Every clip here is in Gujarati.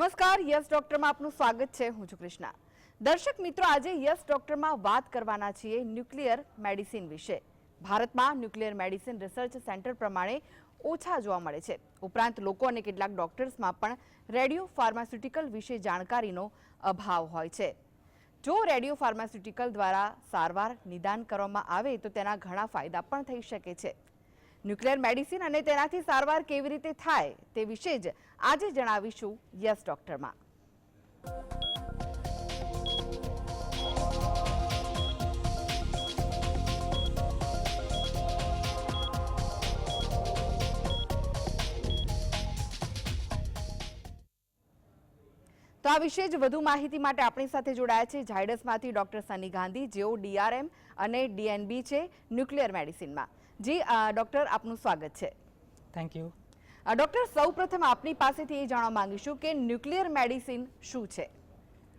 નમસ્કાર, યસ ડોક્ટરમાં આપનું સ્વાગત છે. હું છું કૃષ્ણા. દર્શક મિત્રો, આજે યસ ડોક્ટરમાં વાત કરવાના છીએ ન્યુક્લિયર મેડિસિન વિશે. ભારતમાં ન્યુક્લિયર મેડિસિન રિસર્ચ સેન્ટર પ્રમાણે ઓછા જોવા મળે છે. ઉપરાંત લોકો અને કેટલાક ડોક્ટર્સમાં પણ રેડિયો ફાર્માસ્યુટિકલ વિશે જાણકારીનો અભાવ હોય છે. જો રેડિયો ફાર્માસ્યુટિકલ દ્વારા સારવાર નિદાન કરવામાં આવે તો તેના ઘણા ફાયદા પણ થઈ શકે છે. ન્યુક્લિયર મેડિસિન અને તેનાથી સારવાર કેવી રીતે થાય તે વિશે જ આજે જણાવીશું યસ ડોક્ટરમાં. તો આ વિશે જ વધુ માહિતી માટે આપણી સાથે જોડાયા છે ઝાયડસમાંથી ડોક્ટર સની ગાંધી, જેઓ ડીઆરએમ અને ડીએનબી છે ન્યુક્લિયર મેડિસિનમાં. જી ડૉક્ટર આપનું સ્વાગત છે. થેન્ક યુ ડોક્ટર સૌપ્રથમ આપની પાસેથી એ જાણવા માંગીશું કે ન્યુક્લિયર મેડિસિન શું છે?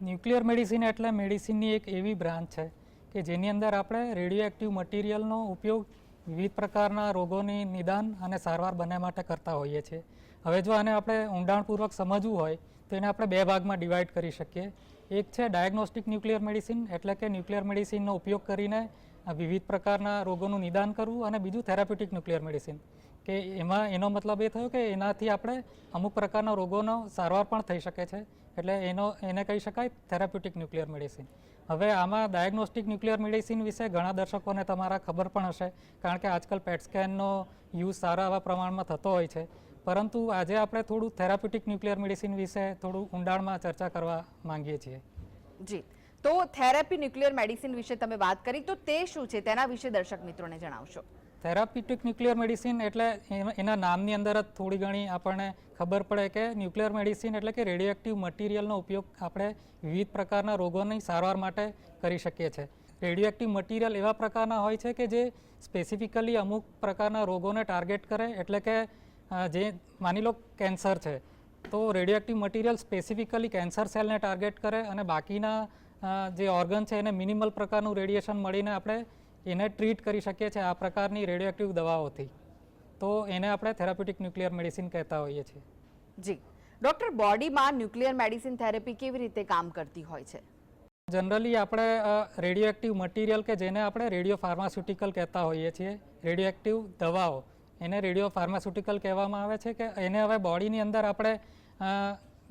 ન્યુક્લિયર મેડિસિન એટલે મેડિસિનની એક એવી બ્રાન્ચ છે કે જેની અંદર આપણે રેડિયો એક્ટિવ મટીરિયલનો ઉપયોગ વિવિધ પ્રકારના રોગોની નિદાન અને સારવાર બંને માટે કરતા હોઈએ છીએ. હવે જો આને આપણે ઊંડાણપૂર્વક સમજવું હોય તો એને આપણે બે ભાગમાં ડિવાઈડ કરી શકીએ. એક છે ડાયગ્નોસ્ટિક ન્યુક્લિયર મેડિસિન એટલે કે ન્યુક્લિયર મેડિસિનનો ઉપયોગ કરીને આ વિવિધ પ્રકારના રોગોનું નિદાન કરવું અને બીજું થેરાપ્યુટિક ન્યુક્લિયર મેડિસિન. કે એમાં એનો મતલબ એ થયો કે એનાથી આપણે અમુક પ્રકારના રોગોનો સારવાર પણ થઈ શકે છે. એટલે એનો, એને કહી શકાય થેરાપ્યુટિક ન્યુક્લિયર મેડિસિન. હવે આમાં ડાયગ્નોસ્ટિક ન્યુક્લિયર મેડિસિન વિશે ઘણા દર્શકોને તમારા ખબર પણ હશે, કારણ કે આજકાલ પેટ સ્કેનનો યુઝ સારા એવા પ્રમાણમાં થતો હોય છે. પરંતુ આજે આપણે થોડું થેરાપ્યુટિક ન્યુક્લિયર મેડિસિન વિશે થોડું ઊંડાણમાં ચર્ચા કરવા માંગીએ છીએ. જી. તો થેરાપી ન્યુક્લિયર મેડિસિન વિશે તમે વાત કરી, તો તે શું છે? તેના વિશે દર્શક મિત્રોને જણાવશો. થેરાપ્યુટિક ન્યુક્લિયર મેડિસિન એટલે એના- નામની અંદર જ થોડી ઘણી આપણને ખબર પડે કે ન્યુક્લિયર મેડિસિન એટલે કે રેડિયોએક્ટિવ મટીરિયલનો ઉપયોગ આપણે વિવિધ પ્રકારના રોગોની સારવાર માટે કરી શકીએ છીએ. રેડિયોએક્ટિવ મટીરિયલ એવા પ્રકારના હોય છે કે જે સ્પેસિફિકલી અમુક પ્રકારના રોગોને ટાર્ગેટ કરે, એટલે કે જે માની લો કેન્સર છે, તો રેડિયોએક્ટિવ મટીરિયલ સ્પેસિફિકલી કેન્સર સેલને ટાર્ગેટ કરે અને બાકીના જે ઓર્ગન છે એને મિનિમલ પ્રકારનું રેડિયેશન મળીને આપણે એને ટ્રીટ કરી શકીએ છીએ આ પ્રકારની રેડિયોએક્ટિવ દવાઓથી. તો એને આપણે થેરાપ્યુટિક ન્યુક્લિયર મેડિસિન કહેતા હોઈએ છીએ. જી. ડૉક્ટર બોડીમાં ન્યુક્લિયર મેડિસિન થેરેપી કેવી રીતે કામ કરતી હોય છે? જનરલી આપણે રેડિયોએક્ટિવ મટીરિયલ કે જેને આપણે રેડિયો ફાર્માસ્યુટિકલ કહેતા હોઈએ છીએ રેડિયોએક્ટિવ દવાઓ એને રેડિયો ફાર્માસ્યુટિકલ કહેવામાં આવે છે કે એને હવે બોડીની અંદર આપણે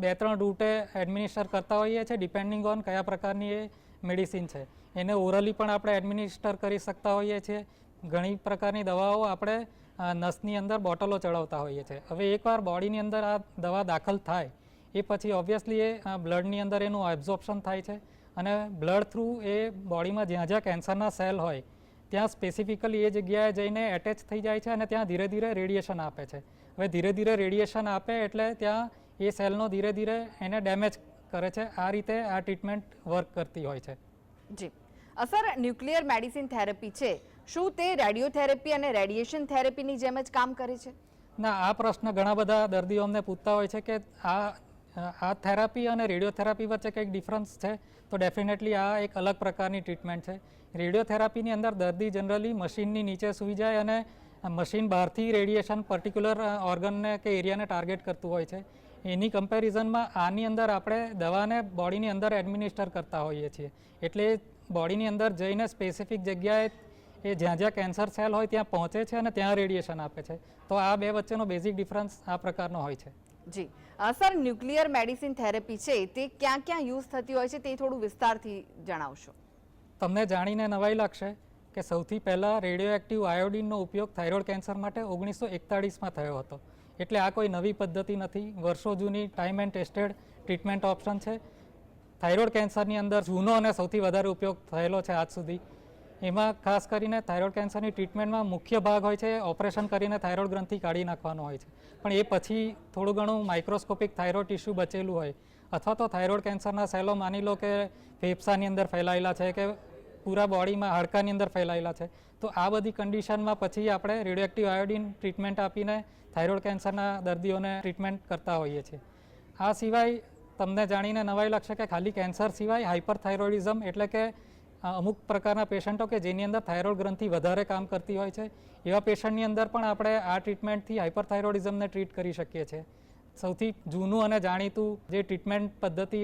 બે ત્રણ રૂટે એડમિનિસ્ટર કરતા હોઈએ છીએ ડિપેન્ડિંગ ઓન કયા પ્રકારની એ મેડિસિન છે. એને ઓરલી પણ આપણે એડમિનિસ્ટર કરી શકતા હોઈએ છીએ. ઘણી પ્રકારની દવાઓ આપણે નસની અંદર બોટલો ચડાવતા હોઈએ છીએ. હવે એકવાર બોડીની અંદર આ દવા દાખલ થાય, એ પછી ઓબ્વિયસલી એ બ્લડની અંદર એનું એબ્ઝોર્પ્શન થાય છે અને બ્લડ થ્રુ એ બોડીમાં જ્યાં જ્યાં કેન્સરના સેલ હોય, ત્યાં સ્પેસિફિકલી એ જગ્યાએ જઈને એટેચ થઈ જાય છે અને ત્યાં ધીરે ધીરે રેડિયેશન આપે છે. હવે ધીરે ધીરે રેડિયેશન આપે એટલે ત્યાં એ સેલનો ધીરે ધીરે એને ડેમેજ કરે છે. આ રીતે આ ટ્રીટમેન્ટ વર્ક કરતી હોય છે. જી. અસર ન્યુક્લિયર મેડિસિન થેરેપી છે. શું તે રેડિયોથેરેપી અને રેડિયેશન થેરેપીની જેમ જ કામ કરે છે? ના આ પ્રશ્ન ઘણા બધા દર્દીઓ અમને પૂછતા હોય છે કે આ આ થેરાપી અને રેડિયોથેરાપી વચ્ચે કંઈક ડિફરન્સ છે? તો ડેફિનેટલી આ એક અલગ પ્રકારની ટ્રીટમેન્ટ છે. રેડિયોથેરાપીની અંદર દર્દી જનરલી મશીનની નીચે સૂઈ જાય અને મશીન બહારથી રેડિયેશન પર્ટિક્યુલર ઓર્ગનને કે એરિયાને ટાર્ગેટ કરતું હોય છે. એની કમ્પેરિઝનમાં આની અંદર આપણે દવાને બોડીની અંદર એડમિનિસ્ટર કરતા હોઈએ છીએ. એટલે બોડીની અંદર જઈને સ્પેસિફિક જગ્યાએ એ જ્યાં જ્યાં કેન્સર સેલ હોય ત્યાં પહોંચે છે અને ત્યાં રેડિયેશન આપે છે. તો આ બે વચ્ચેનો બેઝિક ડિફરન્સ આ પ્રકારનો હોય છે. જી. સર ન્યુક્લિયર મેડિસિન થેરેપી છે તે ક્યાં ક્યાં યુઝ થતી હોય છે તે થોડું વિસ્તારથી જણાવશો? તમને જાણીને નવાઈ લાગશે. કે સૌથી પહેલાં રેડિયો એક્ટિવ આયોડિનનો ઉપયોગ થાઇરોઇડ કેન્સર માટે ઓગણીસો એકતાળીસમાં થયો હતો. એટલે આ કોઈ નવી પદ્ધતિ નથી. વર્ષો જૂની time and tested treatment option છે. થાઇરોઇડ કેન્સરની અંદર જૂનો અને સૌથી વધારે ઉપયોગ થયેલો છે આજ સુધી. એમાં ખાસ કરીને થાઇરોઇડ કેન્સરની ટ્રીટમેન્ટમાં મુખ્ય ભાગ હોય છે ઓપરેશન કરીને થાઇરોઇડ ગ્રંથિ કાઢી નાખવાનો હોય છે. પણ એ પછી થોડું ઘણું માઇક્રોસ્કોપિક થાઇરોઇડ ટિશ્યુ બચેલું હોય. અથવા તો થાઇરોઇડ કેન્સરના સેલો માની લો કે ફેફસાની અંદર ફેલાયેલા છે કે પૂરા બોડીમાં હાડકાની અંદર ફેલાયેલા છે. તો આ બધી કન્ડિશનમાં પછી આપણે રેડિયોએક્ટિવ આયોડિન ટ્રીટમેન્ટ આપીને થાઇરોઇડ કેન્સરના દર્દીઓને ટ્રીટમેન્ટ કરતા હોઈએ છીએ. આ સિવાય તમને જાણીને નવાઈ લાગશે કે ખાલી કેન્સર સિવાય હાઇપરથાઇરોઇડિઝમ એટલે કે અમુક પ્રકારના પેશન્ટો કે જેની અંદર થાઇરોઇડ ગ્રંથિ વધારે કામ કરતી હોય છે, એવા પેશન્ટની અંદર પણ આપણે આ ટ્રીટમેન્ટથી હાઇપરથાઇરોઇડિઝમને ટ્રીટ કરી શકીએ છીએ. સૌથી જૂનું અને જાણીતું જે ટ્રીટમેન્ટ પદ્ધતિ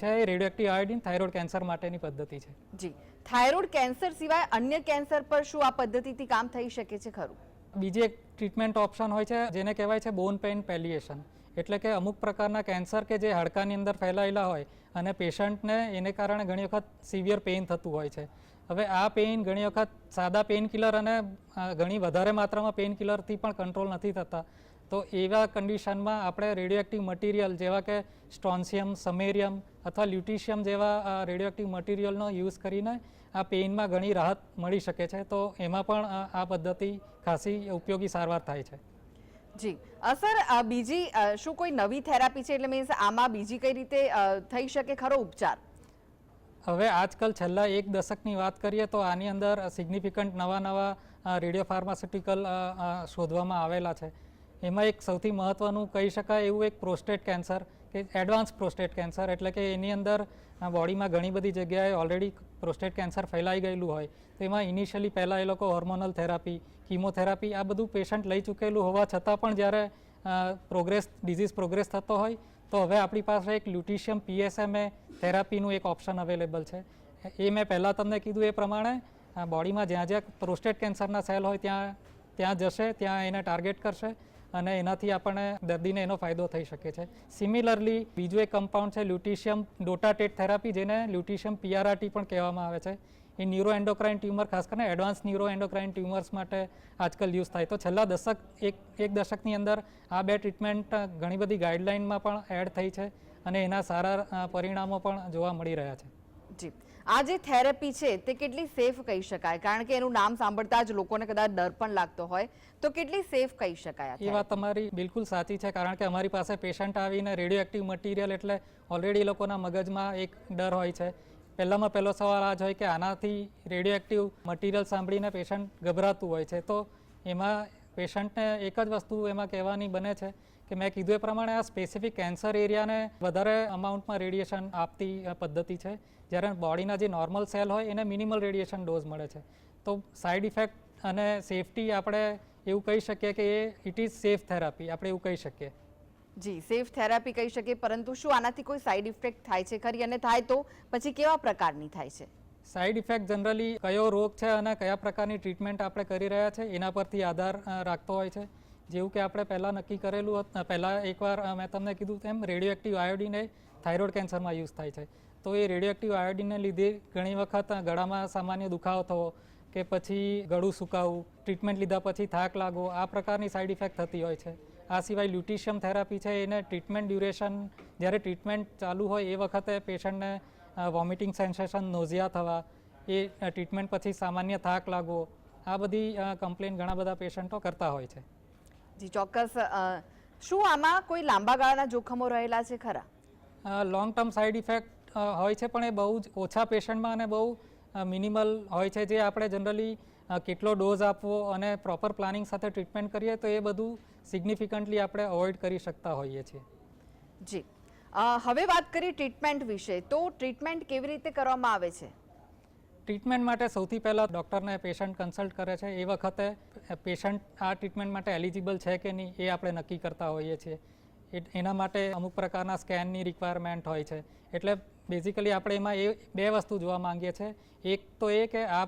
છે એ રેડિયોએક્ટિવ આયોડિન થાઇરોઇડ કેન્સર માટેની પદ્ધતિ છે. જી. થાઇરોઇડ કેન્સર સિવાય અન્ય કેન્સર પર શું આ પદ્ધતિથી કામ થઈ શકે છે ખરું? બીજી એક ટ્રીટમેન્ટ ઓપ્શન હોય છે જેને કહેવાય છે બોન પેઇન પેલિએશન એટલે કે અમુક પ્રકારના કેન્સર કે જે હાડકાની અંદર ફેલાયેલા હોય અને પેશન્ટને એને કારણે ઘણી વખત સિવિયર પેઇન થતું હોય છે. હવે આ પેઇન ઘણી વખત સાદા પેઇન કિલર અને ઘણી વધારે માત્રામાં પેઇન કિલરથી પણ કંટ્રોલ નથી થતા. તો એવા કન્ડિશનમાં આપણે રેડિયોએક્ટિવ મટીરિયલ જેવા કે સ્ટ્રોન્સિયમ સમેરિયમ અથવા લ્યુટિશિયમ જેવા રેડિયોએક્ટિવ મટીરિયલનો યુઝ કરીને આ પેઇનમાં ઘણી રાહત મળી શકે છે. તો એમાં પણ આ પદ્ધતિ ખાસી ઉપયોગી સારવાર થાય છે. જી. સર બીજી શું કોઈ નવી થેરાપી છે? એટલે મીન્સ આમાં બીજી કઈ રીતે થઈ શકે ખરો ઉપચાર? હવે આજકાલ છેલ્લા એક દશકની વાત કરીએ તો આની અંદર સિગ્નિફિકન્ટ નવા નવા રેડિયો ફાર્માસ્યુટિકલ શોધવામાં આવેલા છે. એમાં એક સૌથી મહત્ત્વનું કહી શકાય એવું એક પ્રોસ્ટેટ કેન્સર કે એડવાન્સ પ્રોસ્ટેટ કેન્સર એટલે કે એની અંદર બોડીમાં ઘણી બધી જગ્યાએ ઓલરેડી પ્રોસ્ટેટ કેન્સર ફેલાઈ ગયેલું હોય. તો એમાં ઇનિશિયલી પહેલાં એ લોકો હોર્મોનલ થેરાપી કીમોથેરાપી આ બધું પેશન્ટ લઈ ચૂકેલું હોવા છતાં પણ જ્યારે પ્રોગ્રેસ ડિઝીઝ પ્રોગ્રેસ થતો હોય, તો હવે આપણી પાસે એક લ્યુટિશિયમ પીએસએમએ થેરાપીનું એક ઓપ્શન અવેલેબલ છે. એ મેં પહેલાં તમને કીધું એ પ્રમાણે બોડીમાં જ્યાં જ્યાં પ્રોસ્ટેટ કેન્સરના સેલ હોય ત્યાં ત્યાં જશે, ત્યાં એને ટાર્ગેટ કરશે. અને એનાથી આપણને દર્દીને એનો ફાયદો થઈ શકે છે. સિમિલરલી બીજું એક કમ્પાઉન્ડ છે લ્યુટિશિયમ ડોટાટેટ થેરાપી, જેને લ્યુટિશિયમ પીઆરઆરટી પણ કહેવામાં આવે છે. એ ન્યુરો એન્ડોક્રાઇન ટ્યુમર, ખાસ કરીને એડવાન્સ ન્યુરો એન્ડોક્રાઇન ટ્યુમર્સ માટે આજકાલ યુઝ થાય. તો છેલ્લા દશક એક એક દશકની અંદર આ બે ટ્રીટમેન્ટ ઘણી બધી ગાઈડલાઇનમાં પણ એડ થઈ છે અને એના સારા પરિણામો પણ જોવા મળી રહ્યા છે. જી. આ જે થેરેપી છે તે કેટલી સેફ કહી શકાય? કારણ કે એનું નામ સાંભળતા જ લોકોને કદાચ ડર પણ લાગતો હોય. તો કેટલી સેફ કહી શકાય એ વાત તમારી બિલકુલ સાચી છે કારણ કે અમારી પાસે પેશન્ટ આવીને રેડિયો એક્ટિવ મટીરિયલ એટલે ઓલરેડી લોકોના મગજમાં એક ડર હોય છે. પહેલામાં પહેલો સવાલ આ જ હોય કે આનાથી રેડિયો એક્ટિવ મટીરિયલ સાંભળીને પેશન્ટ ગભરાતું હોય છે. તો એમાં પેશન્ટને એક જ વસ્તુ એમાં કહેવાની બને છે કે મેં કીધું એ પ્રમાણે આ સ્પેસિફિક કેન્સર એરિયાને વધારે અમાઉન્ટમાં રેડિયેશન આપતી પદ્ધતિ છે. જ્યારે બોડીના જે નોર્મલ સેલ હોય એને મિનિમલ રેડિયેશન ડોઝ મળે છે. તો સાઇડ ઇફેક્ટ અને સેફટી આપણે એવું કહી શકીએ કે એ ઇટ ઇઝ સેફ થેરાપી આપણે એવું કહી શકીએ. જી સેફ થેરાપી કહી શકીએ પરંતુ શું આનાથી કોઈ સાઈડ ઇફેક્ટ થાય છે ખરી? અને થાય તો પછી કેવા પ્રકારની થાય છે? સાઇડ ઇફેક્ટ જનરલી કયો રોગ છે અને કયા પ્રકારની ટ્રીટમેન્ટ આપણે કરી રહ્યા છે એના પરથી આધાર રાખતો હોય છે. જેવું કે આપણે પહેલાં નક્કી કરેલું હતું પહેલાં એકવાર મેં તમને કીધું તેમ રેડિયોએક્ટિવ આયોડિન એ થાઇરોઇડ કેન્સરમાં યુઝ થાય છે. તો એ રેડિયોએક્ટિવ આયોડિનને લીધે ઘણી વખત ગળામાં સામાન્ય દુખાવો થવો કે પછી ગળું સુકાવવું ટ્રીટમેન્ટ લીધા પછી થાક લાગવો આ પ્રકારની સાઇડ ઇફેક્ટ થતી હોય છે. આ સિવાય લ્યુટિશિયમ થેરાપી છે એને ટ્રીટમેન્ટ ડ્યુરેશન જ્યારે ટ્રીટમેન્ટ ચાલુ હોય એ વખતે પેશન્ટને વોમિટિંગ સેન્સેશન નોઝિયા થવા એ ટ્રીટમેન્ટ પછી સામાન્ય થાક લાગવો આ બધી કમ્પ્લેન ઘણા બધા પેશન્ટો કરતા હોય છે. જી ચોક્કસ શું આમાં કોઈ લાંબા ગાળાના જોખમો રહેલા છે ખરા? લોંગ ટર્મ સાઇડ ઇફેક્ટ હોય છે પણ એ બહુ જ ઓછા પેશન્ટમાં અને બહુ મિનિમલ હોય છે. જે આપણે જનરલી કેટલો ડોઝ આપવો અને પ્રોપર પ્લાનિંગ સાથે ટ્રીટમેન્ટ કરીએ તો એ બધું સિગ્નિફિકન્ટલી આપણે અવોઇડ કરી શકતા હોઈએ છીએ. જી. હવે વાત કરી ટ્રીટમેન્ટ વિશે. તો ટ્રીટમેન્ટ કેવી રીતે કરવામાં આવે છે? ટ્રીટમેન્ટ માટે સૌથી પહેલાં ડૉક્ટરને પેશન્ટ કન્સલ્ટ કરે છે. એ વખતે પેશન્ટ આ ટ્રીટમેન્ટ માટે એલિજિબલ છે કે નહીં એ આપણે નક્કી કરતા હોઈએ છીએ. એના માટે અમુક પ્રકારના સ્કેનની રિક્વાયરમેન્ટ હોય છે. એટલે બેઝિકલી આપણે એમાં એ બે વસ્તુ જોવા માંગીએ છીએ. એક તો એ કે આ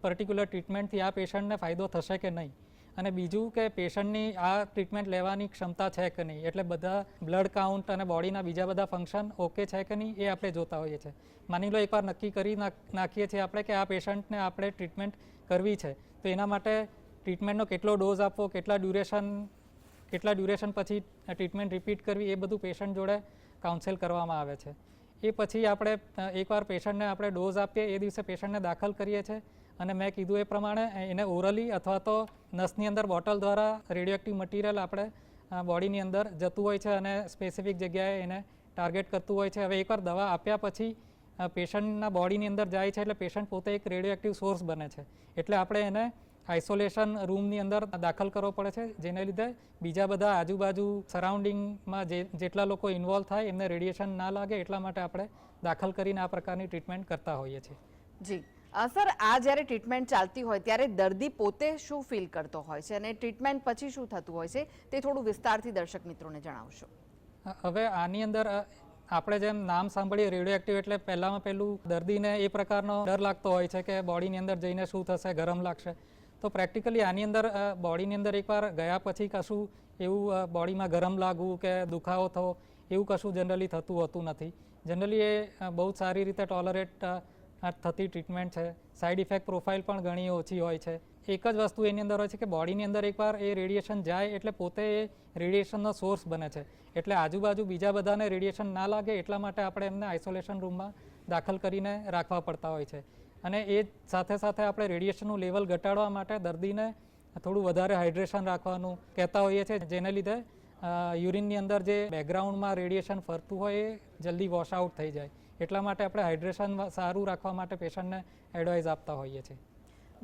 પર્ટિક્યુલર ટ્રીટમેન્ટથી આ પેશન્ટને ફાયદો થશે કે નહીં? અને બીજું કે પેશન્ટની આ ટ્રીટમેન્ટ લેવાની ક્ષમતા છે કે નહીં? એટલે બધા બ્લડ કાઉન્ટ અને બોડીના બીજા બધા ફંક્શન ઓકે છે કે નહીં એ આપણે જોતા હોઈએ છીએ. માની લો એકવાર નક્કી કરી નાખ- નાખીએ છીએ આપણે કે આ પેશન્ટને આપણે ટ્રીટમેન્ટ કરવી છે. તો એના માટે ટ્રીટમેન્ટનો કેટલો ડોઝ આપવો, કેટલા ડ્યુરેશન કેટલા ડ્યુરેશન પછી ટ્રીટમેન્ટ રિપીટ કરવી એ બધું પેશન્ટ જોડે કાઉન્સેલ કરવામાં આવે છે. એ પછી આપણે એકવાર પેશન્ટને આપણે ડોઝ આપીએ, એ દિવસે પેશન્ટને દાખલ કરીએ છીએ. અને મેં કીધું એ પ્રમાણે એને ઓરલી અથવા તો નસની અંદર બોટલ દ્વારા રેડિયોએક્ટિવ મટીરિયલ આપણે બોડીની અંદર જતું હોય છે અને સ્પેસિફિક જગ્યાએ એને ટાર્ગેટ કરતું હોય છે. હવે એકવાર દવા આપ્યા પછી પેશન્ટના બોડીની અંદર જાય છે એટલે પેશન્ટ પોતે એક રેડિયોએક્ટિવ સોર્સ બને છે. એટલે આપણે એને આઇસોલેશન રૂમની અંદર દાખલ કરવો પડે છે જેને લીધે બીજા બધા આજુબાજુ સરાઉન્ડિંગમાં જે જેટલા લોકો ઇન્વોલ્વ થાય એમને રેડિયેશન ના લાગે એટલા માટે આપણે દાખલ કરીને આ પ્રકારની ટ્રીટમેન્ટ કરતા હોઈએ છીએ. જી. સર આ જ્યારે ટ્રીટમેન્ટ ચાલતી હોય ત્યારે દર્દી પોતે શું ફીલ કરતો હોય છે? અને ટ્રીટમેન્ટ પછી શું થતું હોય છે? તે થોડું વિસ્તારથી દર્શક મિત્રોને જણાવશો. હવે આની અંદર આપણે જેમ નામ સાંભળીએ રેડિયો એક્ટિવ એટલે પહેલામાં પહેલું દર્દીને એ પ્રકારનો ડર લાગતો હોય છે કે બોડીની અંદર જઈને શું થશે ગરમ લાગશે. તો પ્રેક્ટિકલી આની અંદર બોડીની અંદર એકવાર ગયા પછી કશું એવું બોડીમાં ગરમ લાગવું કે દુખાવો થવો, એવું કશું જનરલી થતું હોતું નથી. જનરલી એ બહુ સારી રીતે ટોલરેટ થતી ટ્રીટમેન્ટ છે. સાઈડ ઇફેક્ટ પ્રોફાઇલ પણ ઘણી ઓછી હોય છે. એક જ વસ્તુ એની અંદર હોય છે કે બોડીની અંદર એકવાર એ રેડિયેશન જાય એટલે પોતે એ રેડિયેશનનો સોર્સ બને છે. એટલે આજુબાજુ બીજા બધાને રેડિયેશન ના લાગે એટલા માટે આપણે એમને આઇસોલેશન રૂમમાં દાખલ કરીને રાખવા પડતા હોય છે. અને એ સાથે સાથે આપણે રેડિયેશનનું લેવલ ઘટાડવા માટે દર્દીને થોડું વધારે હાઇડ્રેશન રાખવાનું કહેતા હોઈએ છીએ જેને લીધે યુરિનની અંદર જે બેકગ્રાઉન્ડમાં રેડિયેશન ફરતું હોય એ જલ્દી વોશ આઉટ થઈ જાય. એટલા માટે આપણે હાઇડ્રેશન સારું રાખવા માટે પેશન્ટને એડવાઇસ આપતા હોઈએ છીએ.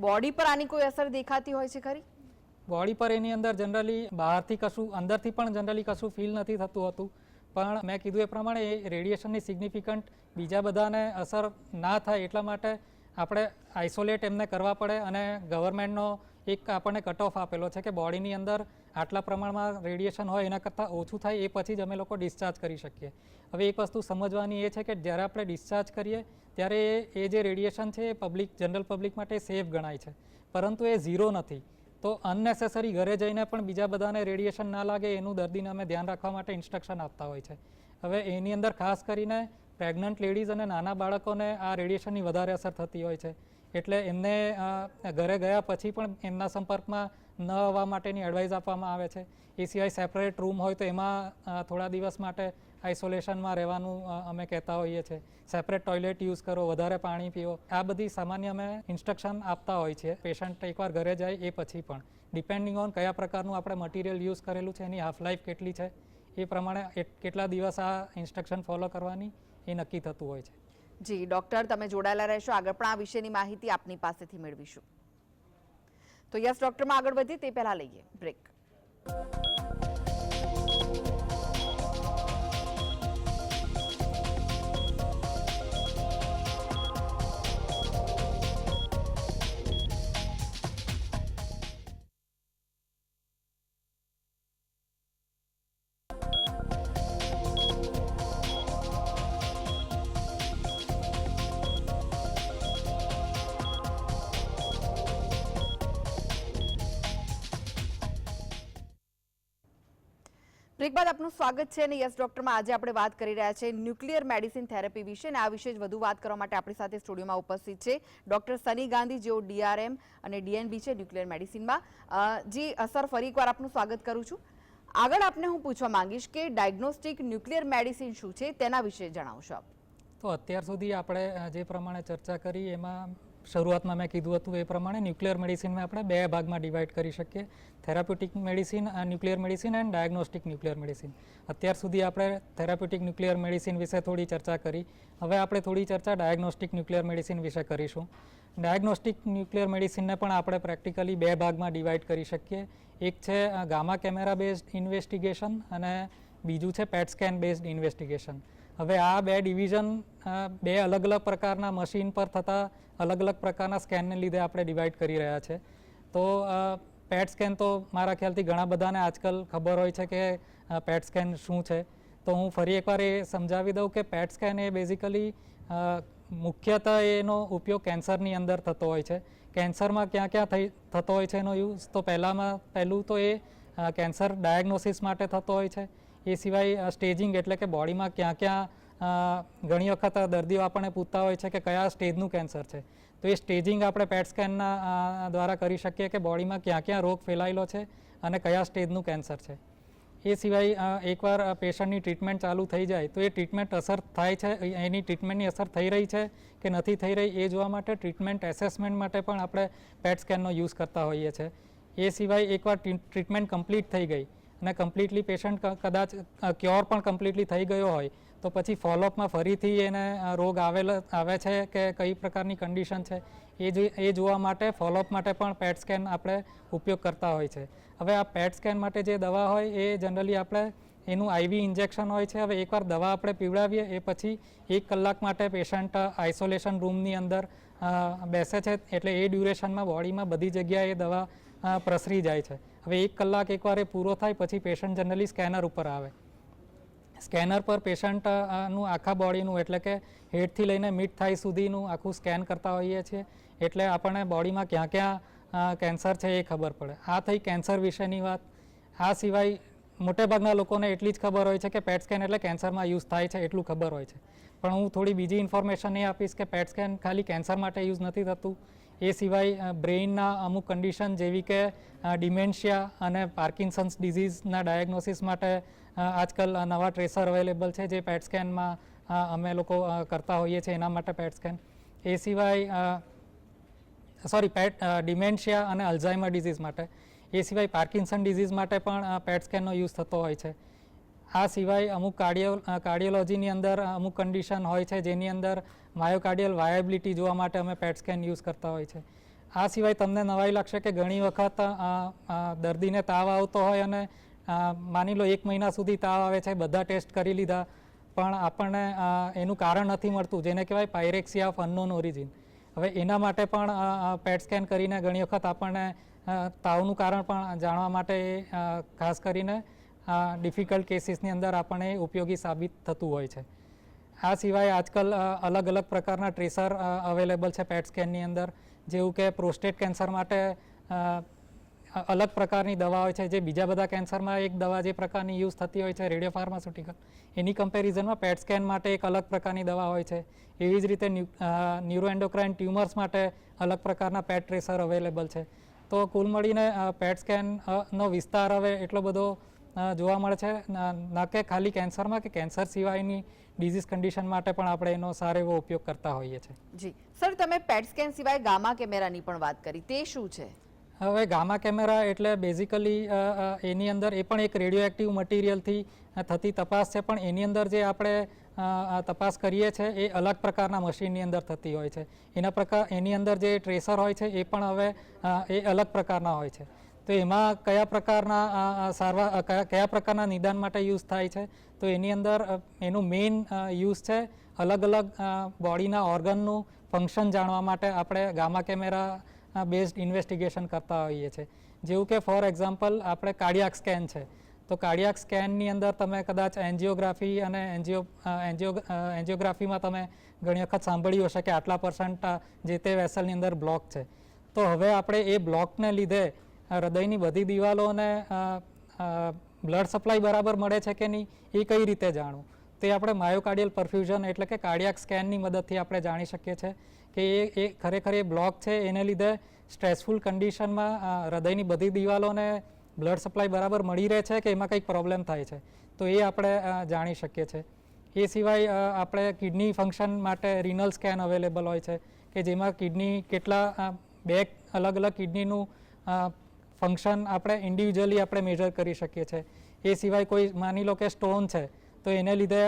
બોડી પર આની કોઈ અસર દેખાતી હોય છે ખરી? બોડી પર એની અંદર જનરલી બહારથી કશું અંદરથી પણ જનરલી કશું ફીલ નથી થતું હતું. પણ મેં કીધું એ પ્રમાણે એ રેડિયેશનની સિગ્નિફિકન્ટ બીજા બધાને અસર ના થાય એટલા માટે આપણે આઇસોલેટ એમને કરવા પડે અને ગવર્મેન્ટનો એક આપણને કટ ઓફ આપેલો છે કે બોડીની અંદર આટલા પ્રમાણમાં રેડિયેશન હોય એના કરતાં ઓછું થાય એ પછી જ અમે લોકો ડિસ્ચાર્જ કરી શકીએ. હવે એક વસ્તુ સમજવાની એ છે કે જ્યારે આપણે ડિસ્ચાર્જ કરીએ, ત્યારે એ- જે રેડિયેશન છે એ પબ્લિક જનરલ પબ્લિક માટે સેફ ગણાય છે. પરંતુ એ ઝીરો નથી. તો અનનેસેસરી ઘરે જઈને પણ બીજા બધાને રેડિયેશન ના લાગે, એનું દર્દીને અમે ધ્યાન રાખવા માટે ઇન્સ્ટ્રક્શન આપતા હોય છે. હવે એની અંદર ખાસ કરીને પ્રેગ્નન્ટ લેડીઝ અને નાના બાળકોને આ રેડિયેશનની વધારે અસર થતી હોય છે. એટલે એમને ઘરે ગયા પછી પણ એમના સંપર્કમાં ન આવવા માટેની એડવાઇસ આપવામાં આવે છે. એ સિવાય સેપરેટ રૂમ હોય તો એમાં થોડા દિવસ માટે આઇસોલેશનમાં રહેવાનું અમે કહેતા હોઈએ છીએ સેપરેટ ટોયલેટ યુઝ કરો, વધારે પાણી પીવો આ બધી સામાન્ય અમે ઇન્સ્ટ્રક્શન આપતા હોય છે. પેશન્ટ એકવાર ઘરે જાય એ પછી પણ. ડિપેન્ડિંગ ઓન કયા પ્રકારનું આપણે મટીરિયલ યુઝ કરેલું છે, એની હાફ લાઈફ કેટલી છે, એ પ્રમાણે કેટલા દિવસ આ ઇન્સ્ટ્રક્શન ફોલો કરવાની. એ નક્કી થતું હોય છે. જી, ડોક્ટર, તમે જોડાયેલા રહેશો. આગળ પણ આ વિશેની માહિતી આપની પાસેથી મેળવીશું. તો યસ, ડોક્ટરમાં આગળ વધીએ, તે પહેલા લઈએ બ્રેક. બ્રેક બાદ આપનું સ્વાગત છે અને યસ, ડોક્ટરમાં આજે આપણે વાત કરી રહ્યા છે ન્યુક્લિયર મેડિસિન થેરેપી વિશે અને આ વિશે જ વધુ વાત કરવા માટે આપણી સાથે સ્ટુડિયોમાં ઉપસ્થિત છે ડોક્ટર સની ગાંધી, જેઓ ડીઆરએમ અને ડીએનબી છે ન્યુક્લિયર મેડિસિનમાં. જી સર, ફરી એકવાર આપનું સ્વાગત કરું છું. આગળ આપને હું પૂછવા માંગીશ કે ડાયગ્નોસ્ટિક ન્યુક્લિયર મેડિસિન શું છે તેના વિશે જણાવશો આપ. તો અત્યાર સુધી આપણે જે પ્રમાણે ચર્ચા કરી, એમાં શરૂઆતમાં મેં કીધું હતું એ પ્રમાણે ન્યુક્લિયર મેડિસિનમાં આપણે બે ભાગમાં ડિવાઈડ કરી શકીએ. Therapeutic medicine nuclear medicine and diagnostic nuclear medicine અત્યાર સુધી આપણે થેરાપ્યુટિક ન્યુક્લિયર મેડિસિન વિશે થોડી ચર્ચા કરી. હવે આપણે થોડી ચર્ચા ડાયગ્નોસ્ટિક ન્યુક્લિયર મેડિસિન વિશે કરીશું. ડાયગ્નોસ્ટિક ન્યુક્લિયર મેડિસિનને પણ આપણે પ્રેક્ટિકલી બે ભાગમાં ડિવાઈડ કરી શકીએ. એક છે ગામા કેમેરા બેઝડ ઇન્વેસ્ટિગેશન અને બીજું છે પેટ સ્કેન બેઝડ ઇન્વેસ્ટિગેશન હવે આ બે ડિવિઝન બે અલગ અલગ પ્રકારના મશીન પર થતા અલગ અલગ પ્રકારના સ્કેનને લીધે આપણે ડિવાઈડ કરી રહ્યા છે. તો પેટ સ્કેન તો મારા ખ્યાલથી ઘણા બધાને આજકાલ ખબર હોય છે કે પેટ સ્કેન શું છે. તો હું ફરી એકવાર એ સમજાવી દઉં કે પેટ સ્કેન એ બેઝિકલી મુખ્યતઃ એનો ઉપયોગ કેન્સરની અંદર થતો હોય છે. કેન્સરમાં ક્યાં ક્યાં થઈ, થતો હોય છે એનો યુઝ તો પહેલાંમાં, પહેલું તો એ કેન્સર ડાયગ્નોસિસ માટે થતો હોય છે. એ સિવાય સ્ટેજિંગ એટલે કે બોડીમાં ક્યાં ક્યાં ઘણી વખત દર્દીઓ આપણને પૂછતા હોય છે કે કયા સ્ટેજનું કેન્સર છે. તો એ સ્ટેજિંગ આપણે પેટ સ્કેનના દ્વારા કરી શકીએ કે બોડીમાં ક્યાં ક્યાં રોગ ફેલાયેલો છે અને કયા સ્ટેજનું કેન્સર છે. એ સિવાય એકવાર પેશન્ટની ટ્રીટમેન્ટ ચાલુ થઈ જાય તો એ ટ્રીટમેન્ટ અસર થાય છે એની ટ્રીટમેન્ટની અસર થઈ રહી છે કે નથી થઈ રહી એ જોવા માટે ટ્રીટમેન્ટ એસેસમેન્ટ માટે પણ આપણે પેટ સ્કેનનો યુઝ કરતા હોઈએ છીએ એ સિવાય એકવાર ટ્રીટમેન્ટ કમ્પ્લીટ થઈ ગઈ અને કમ્પ્લીટલી પેશન્ટ કદાચ ક્યોર પણ કમ્પ્લીટલી થઈ ગયો હોય, તો પછી ફોલોઅપમાં ફરીથી એને રોગ આવેલો, આવે છે કે કઈ પ્રકારની કન્ડિશન છે, એ એ જોવા માટે ફોલોઅપ માટે પણ પેટ સ્કેન આપણે ઉપયોગ કરતા હોય છે. હવે આ પેટ સ્કેન માટે જે દવા હોય, એ જનરલી આપણે, એનું આઈવી ઇન્જેક્શન હોય છે. હવે એકવાર દવા આપણે પીવડાવીએ, એ પછી એક કલાક માટે પેશન્ટ આઇસોલેશન રૂમની અંદર બેસે છે. એટલે એ ડ્યુરેશનમાં બોડીમાં બધી જગ્યાએ દવા પ્રસરી જાય છે. હવે એક કલાક એકવાર એ પૂરો થાય પછી પેશન્ટ જનરલી સ્કેનર ઉપર આવે. સ્કેનર પર પેશન્ટનું આખા બોડીનું એટલે કે હેડથી લઈને મિડ થાય સુધીનું આખું સ્કેન કરતા હોઈએ છીએ. એટલે આપણને બોડીમાં ક્યાં ક્યાં કેન્સર છે એ ખબર પડે. આ થઈ કેન્સર વિશેની વાત. આ સિવાય મોટેભાગના લોકોને એટલી જ ખબર હોય છે કે પેટ સ્કેન એટલે કેન્સરમાં યુઝ થાય છે એટલું ખબર હોય છે. પણ હું થોડી બીજી ઇન્ફોર્મેશન એ આપીશ કે પેટ સ્કેન ખાલી કેન્સર માટે યુઝ નથી થતું. એ સિવાય બ્રેઇનના અમુક કન્ડિશન જેવી કે ડિમેન્શિયા અને પાર્કિન્સન્સ ડિઝીઝના ડાયગ્નોસિસ માટે આજકાલ નવા ટ્રેસર અવેલેબલ છે જે પેટ સ્કેનમાં અમે લોકો કરતા હોઈએ છીએ એના માટે પેટ સ્કેન. એ સિવાય સોરી પેટ ડિમેન્શિયા અને અલ્ઝાઇમર ડિઝીઝ માટે. એ સિવાય પાર્કિન્સન ડિઝીઝ માટે પણ પેટ સ્કેનનો યુઝ થતો હોય છે. આ સિવાય અમુક કાર્ડિયો કાર્ડિયોલોજીની અંદર અમુક કન્ડિશન હોય છે જેની અંદર માયોકાર્ડિયલ વાયબિલિટી જોવા માટે અમે પેટ સ્કેન યુઝ કરતા હોય છે. આ સિવાય તમને નવાઈ લાગશે કે ઘણી વખત દર્દીને તાવ આવતો હોય અને માની લો એક મહિના સુધી તાવ આવે છે, બધા ટેસ્ટ કરી લીધા, પણ આપણને એનું કારણ નથી મળતું, જેને કહેવાય પાયરેક્સિયા ઓફ અનનોન ઓરિજિન. હવે એના માટે પણ પેટ સ્કેન કરીને ઘણી વખત આપણને તાવનું કારણ પણ જાણવા માટે ખાસ કરીને ડિફિકલ્ટ કેસીસની અંદર આપણને ઉપયોગી સાબિત થતું હોય છે. આ સિવાય આજકાલ અલગ અલગ પ્રકારના ટ્રેસર અવેલેબલ છે પેટ સ્કેનની અંદર, જેવું કે પ્રોસ્ટેટ કેન્સર માટે અલગ પ્રકારની દવા હોય છે, જે બીજા બધા કેન્સરમાં એક દવા જે પ્રકારની યુઝ થતી હોય છે રેડિયો ફાર્માસ્યુટિકલ એની કમ્પેરિઝનમાં પેટ સ્કેન માટે એક અલગ પ્રકારની દવા હોય છે. એવી જ રીતે ન્યુરોએન્ડોક્રાઇન ટ્યુમર્સ માટે અલગ પ્રકારના પેટ ટ્રેસર અવેલેબલ છે. તો કુલ મળીને પેટ સ્કેનનો વિસ્તાર હવે એટલો બધો જોવા મળે છે. ન- કે ખાલી કેન્સરમાં કે કેન્સર સિવાયની ડિઝીઝ કન્ડિશન માટે પણ આપણે એનો સારો એવો ઉપયોગ કરતા હોઈએ છીએ. જી. સર તમે પેટ સ્કેન સિવાય ગામા કેમેરાની પણ વાત કરી. તે શું છે? હવે ગામા કેમેરા એટલે બેઝિકલી એની અંદર એ પણ એક રેડિયો એક્ટિવ મટીરિયલથી થતી તપાસ છે. પણ એની અંદર જે આપણે તપાસ કરીએ છીએ એ અલગ પ્રકારના મશીનની અંદર થતી હોય છે. એના પ્રકાર એની અંદર જે ટ્રેસર હોય છે એ પણ હવે એ અલગ પ્રકારના હોય છે. તો એમાં કયા પ્રકારના સારવાર કયા પ્રકારના નિદાન માટે યુઝ થાય છે? તો એની અંદર એનું મેઇન યુઝ છે અલગ અલગ બોડીના ઓર્ગનનું ફંક્શન જાણવા માટે આપણે ગામા કેમેરા બેઝડ ઇન્વેસ્ટિગેશન કરતા હોઈએ છીએ જેવું કે ફોર એક્ઝામ્પલ આપણે કાર્ડિયાક સ્કેન છે. તો કાર્ડિયાક સ્કેનની અંદર તમે કદાચ એન્જિયોગ્રાફી અને એન્જિયો એન્જિયો એન્જિયોગ્રાફીમાં તમે ઘણી વખત સાંભળ્યું હશે કે આટલા પર્સન્ટ જે તે વેસલની અંદર બ્લોક છે. તો હવે આપણે એ બ્લોકને લીધે હૃદયની બધી દિવાલોને બ્લડ સપ્લાય બરાબર મળે છે કે નહીં, એ કઈ રીતે જાણવું? તે આપણે માયોકાર્ડિયલ પરફ્યુઝન એટલે કે કાર્ડિયાક સ્કેનની મદદથી આપણે જાણી શકીએ છીએ કે એ એ ખરેખર એ બ્લોક છે, એને લીધે સ્ટ્રેસફુલ કન્ડિશનમાં હૃદયની બધી દિવાલોને બ્લડ સપ્લાય બરાબર મળી રહે છે કે એમાં કંઈક પ્રોબ્લેમ થાય છે? તો એ આપણે જાણી શકીએ છીએ. એ સિવાય આપણે કિડની ફંક્શન માટે રિનલ સ્કેન અવેલેબલ હોય છે કે જેમાં કિડની કેટલા બે અલગ અલગ કિડનીનું ફંક્શન આપણે ઇન્ડિવિજ્યુઅલી આપણે મેજર કરી શકીએ છીએ. એ સિવાય કોઈ માની લો કે સ્ટોન છે, તો એને લીધે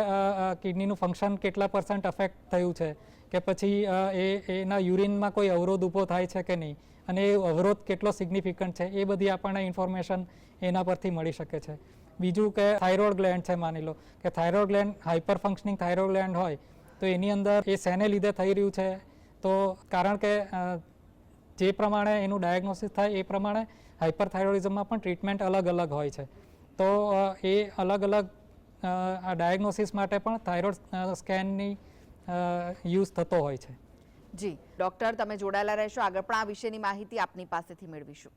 કિડનીનું ફંક્શન કેટલા પર્સન્ટ અફેક્ટ થયું છે? કે પછી એ, એના યુરિનમાં કોઈ અવરોધ ઊભો થાય છે કે નહીં? અને એ અવરોધ કેટલો સિગ્નિફિકન્ટ છે? એ બધી આપણને ઇન્ફોર્મેશન એના પરથી મળી શકે છે. બીજું કે થાઇરોઇડ ગ્લેન્ડ છે, માની લો. કે thyroid gland hyper functioning thyroid gland હોય, તો એની અંદર એ શેને લીધે થઈ રહ્યું છે? તો કારણ કે જે પ્રમાણે એનું ડાયગ્નોસિસ થાય, એ પ્રમાણે હાઇપરથાઇરોઇડિઝમમાં પણ ટ્રીટમેન્ટ અલગ અલગ હોય છે. તો એ અલગ અલગ આ ડાયગ્નોસિસ માટે પણ થાઇરોઇડ સ્કેનની યુઝ થતો હોય છે. જી, ડોક્ટર, તમે જોડાયેલા રહેશો. આગળ પણ આ વિશેની માહિતી આપની પાસેથી મેળવીશું.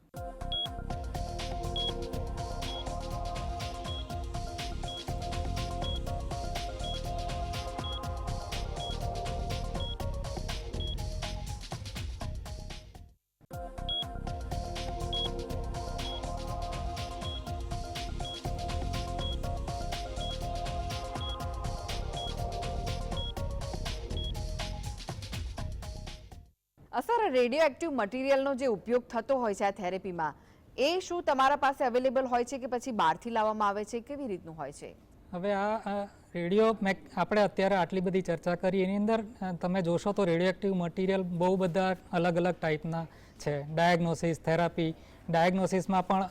રેડિયો એક્ટિવ મટીરિયલનો જે ઉપયોગ થતો હોય છે આ થેરેપીમાં, એ શું તમારા પાસે અવેલેબલ હોય છે કે પછી બહારથી લાવવામાં આવે છે? કેવી રીતનું હોય છે? હવે આ રેડિયો મેં આપણે અત્યારે આટલી બધી ચર્ચા કરી, એની અંદર તમે જોશો તો રેડિયો એક્ટિવ મટીરિયલ બહુ બધા અલગ અલગ ટાઈપના છે. ડાયગ્નોસિસ થેરાપી ડાયગ્નોસિસમાં પણ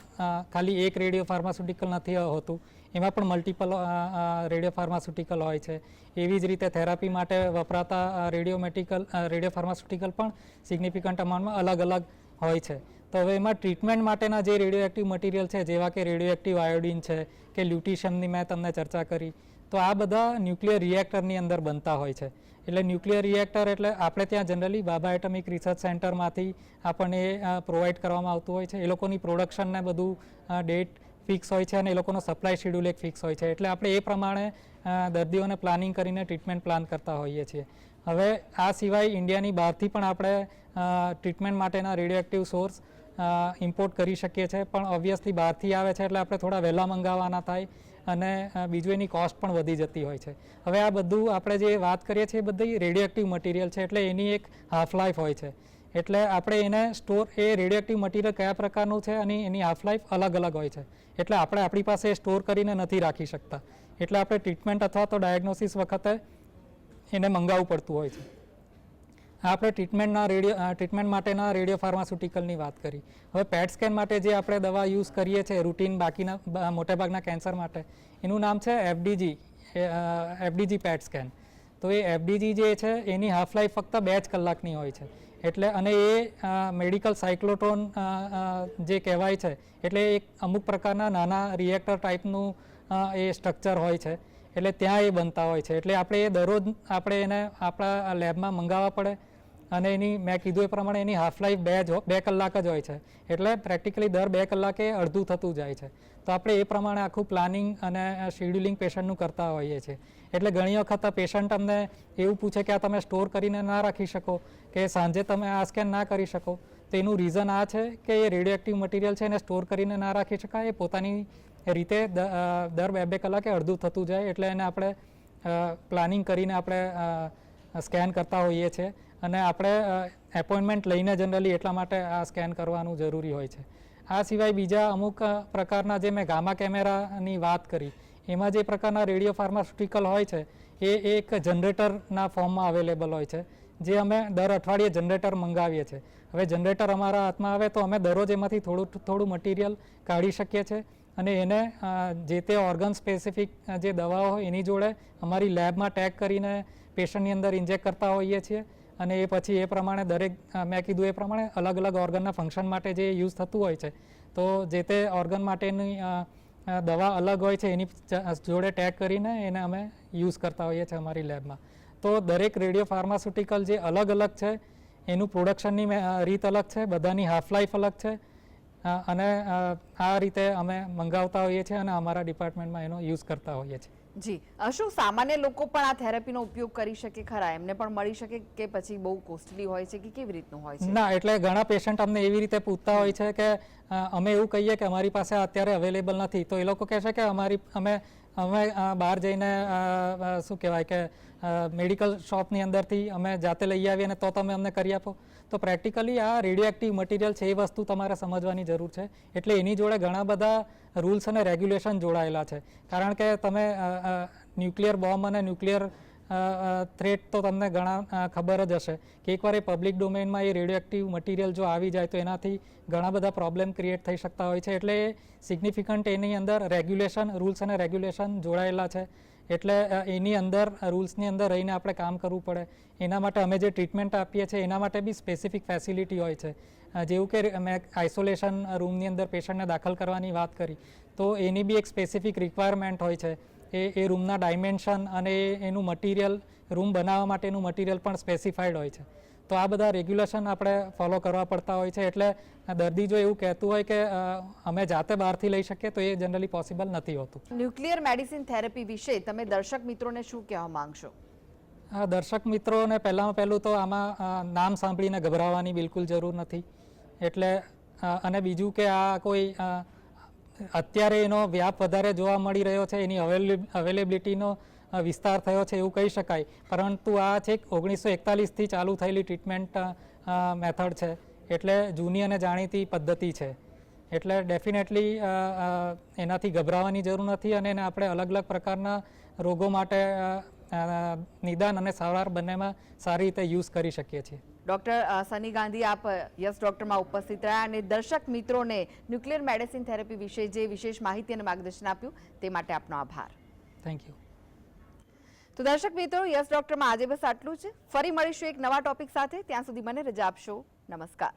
ખાલી એક રેડિયો ફાર્માસ્યુટિકલ નથી હોતું. એમાં પણ મલ્ટિપલ રેડિયો ફાર્માસ્યુટિકલ હોય છે. એવી જ રીતે થેરાપી માટે વપરાતા રેડિયોમેટિકલ રેડિયો ફાર્માસ્યુટિકલ પણ સિગ્નિફિકન્ટ અમાઉન્ટમાં અલગ અલગ હોય છે. તો હવે એમાં ટ્રીટમેન્ટ માટેના જે રેડિયો એક્ટિવ મટીરિયલ છે, જેવા કે રેડિયો એક્ટિવ આયોડિન છે, કે લ્યુટિશિયમની મેં તમને ચર્ચા કરી, તો આ બધા ન્યુક્લિયર રિએક્ટરની અંદર બનતા હોય છે. એટલે ન્યુક્લિયર રિએક્ટર એટલે આપણે ત્યાં જનરલી બાબા એટમિક રિસર્ચ સેન્ટરમાંથી આપણને પ્રોવાઈડ કરવામાં આવતું હોય છે. એ લોકોની પ્રોડક્શનને બધું ડેટ ફિક્સ હોય છે અને એ લોકોનો સપ્લાય શેડ્યુલ એક ફિક્સ હોય છે. એટલે આપણે એ પ્રમાણે દર્દીઓને પ્લાનિંગ કરીને ટ્રીટમેન્ટ પ્લાન કરતા હોઈએ છીએ. હવે આ સિવાય ઇન્ડિયાની બહારથી પણ આપણે ટ્રીટમેન્ટ માટેના રેડિયોએક્ટિવ સોર્સ ઇમ્પોર્ટ કરી શકીએ છીએ પણ ઓબ્વિયસલી બહારથી આવે છે એટલે આપણે થોડા વહેલા મંગાવવાના થાય અને બીજું એની કોસ્ટ પણ વધી જતી હોય છે. હવે આ બધું આપણે જે વાત કરીએ છીએ એ બધી રેડિયોએક્ટિવ મટીરિયલ છે. એટલે એની એક હાફ લાઈફ હોય છે. એટલે આપણે એને સ્ટોર એ રેડિયોક્ટિવ મટીરિયલ કયા પ્રકારનું છે અને એની હાફ લાઈફ અલગ અલગ હોય છે. એટલે આપણે આપણી પાસે સ્ટોર કરીને નથી રાખી શકતા. એટલે આપણે ટ્રીટમેન્ટ અથવા તો ડાયગ્નોસિસ વખતે એને મંગાવવું પડતું હોય છે. આપણે ટ્રીટમેન્ટના રેડિયો ટ્રીટમેન્ટ માટેના રેડિયો ફાર્માસ્યુટિકલની વાત કરી. હવે પેટ સ્કેન માટે જે આપણે દવા યુઝ કરીએ છીએ રૂટીન બાકીના મોટેભાગના કેન્સર માટે, એનું નામ છે એફડીજી એફડીજી પેટ સ્કેન. તો એ એફડીજી જે છે, એની હાફ લાઈફ ફક્ત બે જ કલાકની હોય છે. એટલે અને એ મેડિકલ સાયક્લોટ્રોન જે કહેવાય છે, એટલે એક અમુક પ્રકારના નાના રિએક્ટર ટાઈપનું એ સ્ટ્રક્ચર હોય છે, એટલે ત્યાં એ બનતા હોય છે. એટલે આપણે એ દરરોજ આપણે એને આપણા લેબમાં મંગાવવા પડે અને એની, મેં કીધું એ પ્રમાણે એની હાફ લાઈફ બે બે કલાક જ હોય છે. એટલે પ્રેક્ટિકલી દર બે કલાકે અડધું થતું જાય છે. તો આપણે એ પ્રમાણે આખું પ્લાનિંગ અને શેડ્યુલિંગ પેશન્ટનું કરતા હોઈએ છીએ. એટલે ઘણી વખત પેશન્ટ અમને એવું પૂછે કે આ તમે સ્ટોર કરીને ના રાખી શકો, કે સાંજે તમે આ સ્કેન ના કરી શકો. તો એનું રીઝન આ છે કે એ રેડિયોએક્ટિવ મટીરિયલ છે એને સ્ટોર કરીને ના રાખી શકાય, એ પોતાની રીતે દર બે બે કલાકે અડધું થતું જાય. એટલે એને આપણે પ્લાનિંગ કરીને આપણે સ્કેન કરતા હોઈએ છીએ. અને આપણે એપોઇન્ટમેન્ટ લઈને જનરલી એટલા માટે આ સ્કેન કરવાનું જરૂરી હોય છે. આ સિવાય બીજા અમુક પ્રકારના જે મેં ગામા કેમેરાની વાત કરી, એમાં જે પ્રકારના રેડિયો ફાર્માસ્યુટિકલ હોય છે, એ એક જનરેટરના ફોર્મમાં અવેલેબલ હોય છે, જે અમે દર અઠવાડિયે જનરેટર મંગાવીએ છીએ હવે જનરેટર અમારા હાથમાં આવે તો અમે દરરોજ એમાંથી થોડું થોડું મટીરિયલ કાઢી શકીએ છીએ અને એને જે તે ઓર્ગન સ્પેસિફિક જે દવાઓ હોય એની જોડે અમારી લેબમાં ટેગ કરીને પેશન્ટની અંદર ઇન્જેક્ટ કરતા હોઈએ છીએ. અને એ પછી એ પ્રમાણે દરેક મેં કીધું એ પ્રમાણે અલગ અલગ ઓર્ગનના ફંક્શન માટે જે યુઝ થતું હોય છે. તો જે તે ઓર્ગન માટેની દવા અલગ હોય છે એની જોડે ટેગ કરીને એને અમે યુઝ કરતા હોઈએ છીએ અમારી લેબમાં. તો દરેક રેડિયો ફાર્માસ્યુટિકલ જે અલગ અલગ છે, એનું પ્રોડક્શનની રીત અલગ છે, બધાની હાફ લાઈફ અલગ છે અને આ રીતે અમે મંગાવતા હોઈએ છીએ અને અમારા ડિપાર્ટમેન્ટમાં એનો યુઝ કરતા હોઈએ છીએ. જી શું સામાન્ય લોકો પણ આ થેરાપીનો ઉપયોગ કરી શકે ખરા? એમને પણ મળી શકે કે પછી બહુ કોસ્ટલી હોય છે કે કેવી રીતનું હોય છે? ના એટલે ઘણા પેશન્ટ અમને એવી રીતે પૂછતા હોય છે કે અમે એવું કહીએ કે અમારી પાસે અત્યારે અવેલેબલ નથી. તો એ લોકો કહેશે કે અમારી અમે અમે બહાર જઈને શું કહેવાય કે મેડિકલ શોપની અંદરથી અમે જાતે લઈ આવીએ અને તો તમે અમને કરી આપો. તો પ્રેક્ટિકલી આ રેડિયોએક્ટિવ મટીરિયલ છે એ વસ્તુ તમારે સમજવાની જરૂર છે. એટલે એની જોડે ઘણા બધા રૂલ્સ અને રેગ્યુલેશન જોડાયેલા છે. કારણ કે તમે ન્યુક્લિયર બોમ્બ અને ન્યુક્લિયર થ્રેટ તો તમને ઘણા ખબર જ હશે કે એકવાર એ પબ્લિક ડોમેનમાં એ રેડિયોએક્ટિવ મટીરિયલ જો આવી જાય તો એનાથી ઘણા બધા પ્રોબ્લેમ ક્રિએટ થઈ શકતા હોય છે. એટલે સિગ્નિફિકન્ટ એની અંદર રેગ્યુલેશન રૂલ્સ અને રેગ્યુલેશન જોડાયેલા છે. એટલે એની અંદર રૂલ્સની અંદર રહીને આપણે કામ કરવું પડે. એના માટે અમે જે ટ્રીટમેન્ટ આપીએ છીએ, એના માટે બી સ્પેસિફિક ફેસિલિટી હોય છે. જેવું કે મેં આઇસોલેશન રૂમની અંદર પેશન્ટને દાખલ કરવાની વાત કરી, તો એની બી એક સ્પેસિફિક રિક્વાયરમેન્ટ હોય છે. એ એ રૂમના ડાયમેન્શન અને એનું મટીરિયલ, રૂમ બનાવવા માટેનું મટીરિયલ પણ સ્પેસિફાઈડ હોય છે. તો આ બધા રેગ્યુલેશન આપણે ફોલો કરવા પડતા હોય છે. એટલે દર્દી જો એવું કહેતું હોય કે અમે જાતે બહારથી લઈ શકીએ તો એ જનરલી પોસિબલ નથી હોતું. ન્યુક્લિયર મેડિસિન થેરપી વિશે તમે દર્શક મિત્રોને શું કહેવા માંગશો? આ દર્શક મિત્રોને પહેલાંમાં પહેલું તો આમાં નામ સાંભળીને ગભરાવાની બિલકુલ જરૂર નથી. એટલે અને બીજું કે આ કોઈ અત્યારે એનો વ્યાપ વધારે જોવા મળી રહ્યો છે એની અવેલેબિલિટીનો વિસ્તાર થયો છે એવું કહી શકાય. પરંતુ આ છેક ઓગણીસો એકતાલીસથી ચાલુ થયેલી ટ્રીટમેન્ટ મેથડ છે. એટલે જૂની અને જાણીતી પદ્ધતિ છે. એટલે ડેફિનેટલી એનાથી ગભરાવાની જરૂર નથી અને એને આપણે અલગ અલગ પ્રકારના રોગો માટે નિદાન અને સારવાર બંનેમાં સારી રીતે યુઝ કરી શકીએ છીએ. ડૉક્ટર સની ગાંધી આપ યસ ડૉક્ટરમાં ઉપસ્થિત રહ્યા અને દર્શક મિત્રોને ન્યુક્લિયર મેડિસિન થેરેપી વિશે જે વિશેષ માહિતી અને માર્ગદર્શન આપ્યું તે માટે આપનો આભાર. થેન્ક યુ તો દર્શક મિત્રો, યસ ડોક્ટરમાં આજે બસ આટલું જ. ફરી મળીશું એક નવા ટોપિક સાથે. ત્યાં સુધી મને રજા આપશો. નમસ્કાર.